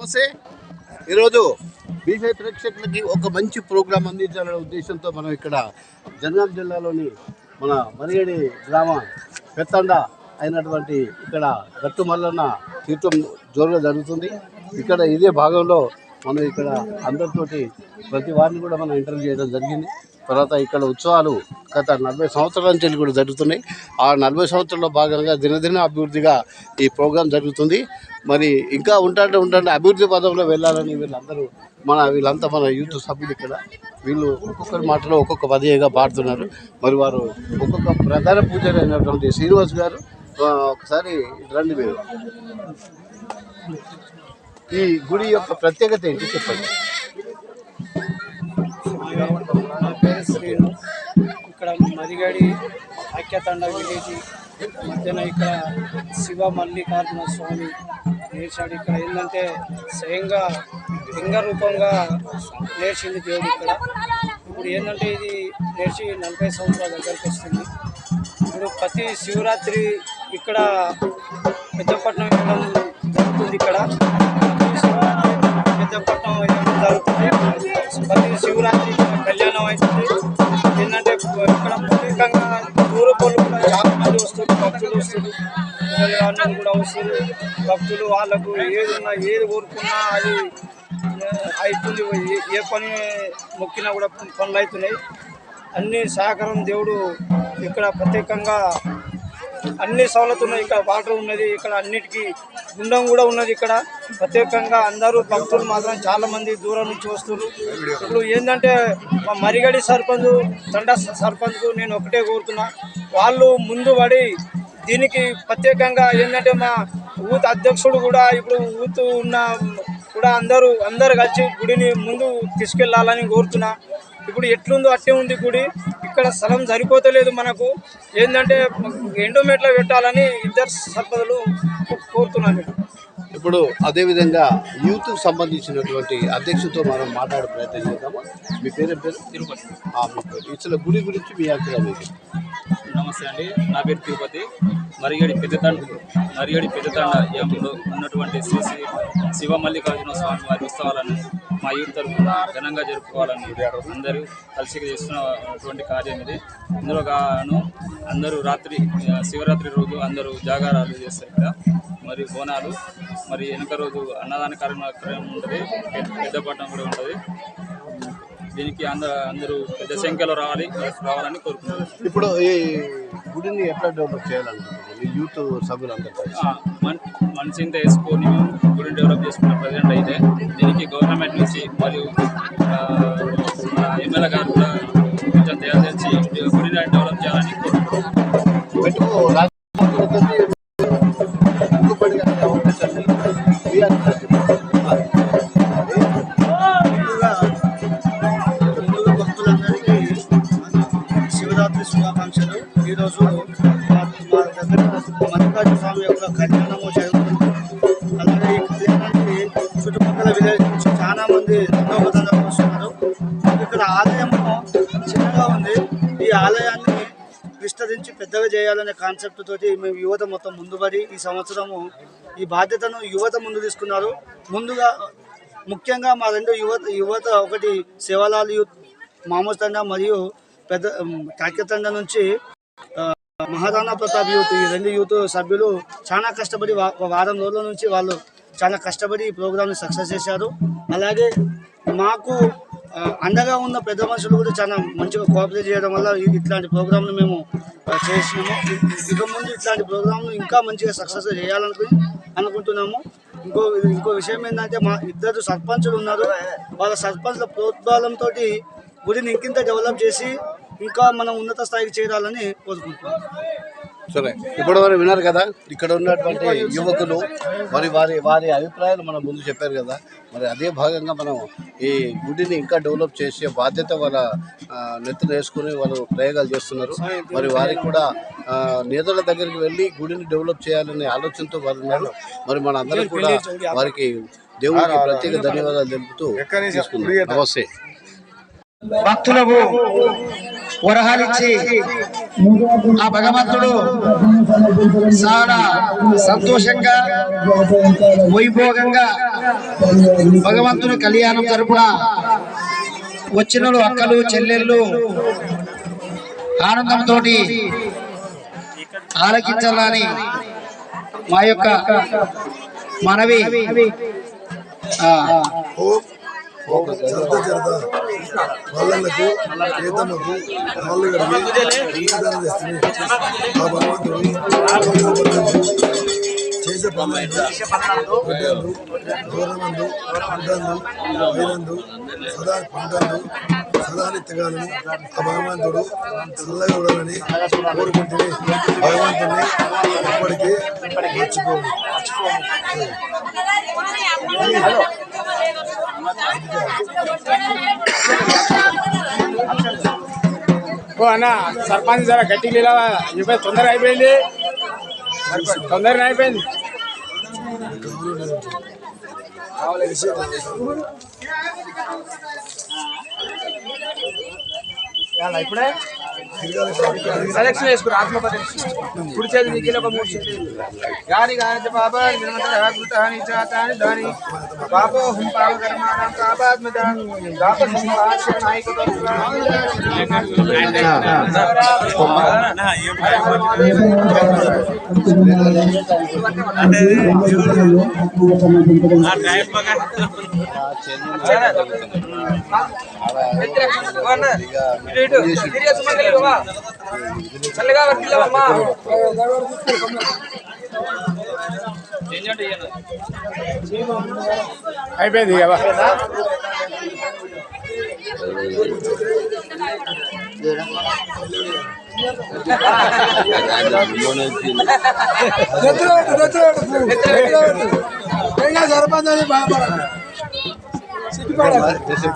నమస్తే. ఈరోజు బీసీ ప్రేక్షకులకి ఒక మంచి ప్రోగ్రాం అందించాలనే ఉద్దేశంతో మనం ఇక్కడ జనగాం జిల్లాలోని మన మరిగడి గ్రామ పెత్తండ అయినటువంటి ఇక్కడ గట్టు మల్లన్న తీర్థం జోరుగా జరుగుతుంది. ఇక్కడ ఇదే భాగంలో మనం ఇక్కడ అందరితోటి ప్రతి వారిని కూడా మనం ఇంటర్వ్యూ చేయడం జరిగింది. తర్వాత ఇక్కడ ఉత్సవాలు గత నలభై సంవత్సరాల నుంచి కూడా జరుగుతున్నాయి. ఆ నలభై సంవత్సరాల్లో భాగంగా దినదిన అభివృద్ధిగా ఈ ప్రోగ్రాం జరుగుతుంది. మరి ఇంకా ఉంటాంటే ఉంటాంటే అభివృద్ధి పదంలో వెళ్ళాలని వీళ్ళందరూ మన వీళ్ళంతా మన యూత్ సభ్యులు ఇక్కడ. వీళ్ళు ఒక్కొక్కరి మాటలో ఒక్కొక్క పదిగా పాడుతున్నారు. మరి వారు ఒక్కొక్క ప్రధాన పూజలు అయినటువంటి శ్రీనివాస్ గారు ఒకసారి రండి మీరు. ఈ గుడి యొక్క ప్రత్యేకత ఏంటి? చెప్పండి. నా పేరు శ్రీను ఇక్కడ మరిగడి ఐక్యతండ విలేజ్ మధ్యన ఇక్కడ శివ మల్లికార్జున స్వామి నేర్చాడు ఇక్కడ ఏంటంటే స్వయంగా లింగ రూపంగా నేర్చింది దేవుడు ఇక్కడ. ఇప్పుడు ఏంటంటే ఇది నేర్చి నలభై సంవత్సరాల దగ్గరికి వస్తుంది. ఇప్పుడు ప్రతి శివరాత్రి ఇక్కడ పెద్దపట్నం వెళ్ళడం జరుగుతుంది ఇక్కడ. పెద్దపట్నం జరుగుతుంది ప్రతి శివరాత్రి కళ్యాణం అవుతుంది ఏంటంటే ఇక్కడ ప్రత్యేకంగా దూరపోళ్ళు కూడా చాలా మంది వస్తారు భక్తులు వస్తారు పిల్లలు కూడా వస్తారు భక్తులు వాళ్ళకు ఏది ఉన్నా ఏది కోరుకున్నా అది అవుతుంది ఏ- ఏ పని మొక్కినా కూడా పనులు అవుతున్నాయి అన్ని సహకారం దేవుడు ఇక్కడ ప్రత్యేకంగా అన్ని సవలతులు ఉన్నాయి ఇక్కడ వాటర్ ఉన్నది ఇక్కడ అన్నిటికీ గుండం కూడా ఉన్నది ఇక్కడ. ప్రత్యేకంగా అందరూ భక్తులు మాత్రం చాలా మంది దూరం నుంచి వస్తున్నారు. ఇప్పుడు ఏంటంటే మా మరిగడి సర్పంచ్ తండ సర్పంచ్కు నేను ఒకటే కోరుతున్నా. వాళ్ళు ముందు పడి దీనికి ప్రత్యేకంగా ఏంటంటే మా ఊత్ అధ్యక్షుడు కూడా ఇప్పుడు ఊత్ ఉన్న కూడా అందరూ అందరు కలిసి గుడిని ముందు తీసుకెళ్ళాలని కోరుతున్నా. ఇప్పుడు ఎట్లుందో అట్టే ఉంది గుడి. ఇక్కడ స్థలం సరిపోతలేదు మనకు. ఏంటంటే ఎండోమేట్లో పెట్టాలని ఇద్దరు సర్పంచులు కోరుతున్నాను. నేను. ఇప్పుడు అదేవిధంగా యూత్కు సంబంధించినటువంటి అధ్యక్షుడితో మనం మాట్లాడే ప్రయత్నం చేద్దాము? మీ పేరు పేరు? తిరుపతి. ఆ, మీ పేరు. ఇసలు గుడి గురించి మీ అభిప్రాయం? నమస్తే అండి. నా పేరు తిరుపతి. మరిగడి పెద్దతండ మరిగడి పెద్దతండ ఎంలో ఉన్నటువంటి శ్రీ శ్రీ శివ మల్లికార్జున స్వామి వారి ఉత్సవాలను మా యూత్ తరఫున ఘనంగా జరుపుకోవాలని అందరూ కలిసి చేస్తున్నటువంటి కార్యం ఇది. ఇందులో గాను అందరూ రాత్రి శివరాత్రి రోజు అందరూ జాగారాలు చేస్తారు ఇక్కడ. మరియు బోనాలు మరి వెనక రోజు అన్నదాన కార్యక్రమం ఉంటుంది పెద్ద- పెద్దపట్నం కూడా ఉంటుంది. దీనికి అందరూ అందరూ పెద్ద సంఖ్యలో రావాలి రావాలని కోరుకుంటున్నాను. ఇప్పుడు ఈ గుడిని ఎట్లా డెవలప్ చేయాలనుకుంటున్నారు? యూత్ సభ్యులందరూ మనిషి ఇంత వేసుకొని గుడిని డెవలప్ చేసుకున్న ప్రజెంట్ అయితే దీనికి గవర్నమెంట్ నుంచి మరియు ఎమ్మెల్యే గారు కూడా కొంచెం తయారు చేసి గుడిని డెవలప్ చేయాలని కోరుకుంటున్నాం హిందూ భక్తులందరికీ శివరాత్రి శుభాకాంక్షలు. ఈరోజు మా దగ్గర మల్లికార్జున స్వామి యొక్క కళ్యాణము జరుగుతుంది. అలాగే ఈ కళ్యాణానికి చుట్టుపక్కల విలేజ్ నుంచి చాలా మంది నుంచి పెద్దగా చేయాలనే కాన్సెప్ట్ తోటి మేము యువత మొత్తం ముందుపడి ఈ సంవత్సరము ఈ బాధ్యతను యువత ముందు తీసుకున్నారు. ముందుగా ముఖ్యంగా మా రెండు యువత యువత ఒకటి సేవాలాల్ యూత్ మామూలు తండ మరియు పెద్ద కాకిత తండ నుంచి మహారాణా ప్రతాప్ యూత్ ఈ రెండు యూత్ సభ్యులు చాలా కష్టపడి వా- వారం రోజుల నుంచి వాళ్ళు చాలా కష్టపడి ఈ ప్రోగ్రామ్ని సక్సెస్ చేశారు. అలాగే మాకు అండగా ఉన్న పెద్ద మనుషులు కూడా చాలా మంచిగా కోఆపరేట్ చేయడం వల్ల ఇట్లాంటి ప్రోగ్రాంలు మేము చేసినాము. ఇక ముందు ఇట్లాంటి ప్రోగ్రాంలు ఇంకా మంచిగా సక్సెస్ చేయాలనుకుని అనుకుంటున్నాము. ఇంకో ఇంకో విషయం ఏంటంటే మా ఇద్దరు సర్పంచులు ఉన్నారు. వాళ్ళ సర్పంచ్ల ప్రోద్బలంతో గుడిని ఇంకింత డెవలప్ చేసి ఇంకా మనం ఉన్నత స్థాయికి చేరాలని కోరుకుంటున్నాం సరే ఇప్పుడు మరి విన్నారు కదా ఇక్కడ ఉన్నటువంటి యువకులు మరి వారి వారి అభిప్రాయాలు మనం ముందు చెప్పారు కదా మరి అదే భాగంగా మనం ఈ గుడిని ఇంకా డెవలప్ చేసే బాధ్యత వాళ్ళ ఆ, నెత్తిన వేసుకుని వాళ్ళు ప్రయోగాలు చేస్తున్నారు. మరి వారికి కూడా నేతల దగ్గరికి వెళ్ళి గుడిని డెవలప్ చేయాలనే ఆలోచనతో వారు ఉన్నారు. మరి మన అందరం కూడా వారికి దేవుడికి ప్రత్యేక ధన్యవాదాలు తెలుపుతూ నమస్తే. భక్తులకు వరహాలిచ్చి ఆ భగవంతుడు చాలా సంతోషంగా వైభోగంగా భగవంతుని కళ్యాణం తరపున వచ్చిన అక్కలు చెల్లెళ్ళు ఆనందంతో ఆలకించాలని మా యొక్క మనవి. ఆ, జరద జరద. వాళ్ళకు చేతమ్మకు కాళ్ళు కడిగి దీదానం చేస్తుంది. ఆ భగవంతుడు చేసే పనులు బిడ్డలు దూరమందు పంటలు వైరందు సదా పంటలు సదా నిత్యగాలను ఆ భగవంతుడు చల్లగా ఉండాలని కోరుకుంటుంది భగవంతుడిని ఇప్పటికీ మర్చిపోము. ఓ అన్న సర్పంచ్ జర గట్టి నిలవా తొందర అయిపోయింది. తొందరగా అయిపోయింది. ఇప్పుడే? సెలక్షన్ చేసుకురు ఆత్మపతి కుడి చేతి దిగిన ఒక మూడు చేతులు గాని గాని బాబా నిలమంత హాని చాతాని దాని బాబో హుం పావ కర్మాణం కాపాత్మ దాని గాప సంభాషణ నాయకుడు చల్లగా వర్తిల్లవమ్మా. అయిపోయింది ఇక చేసే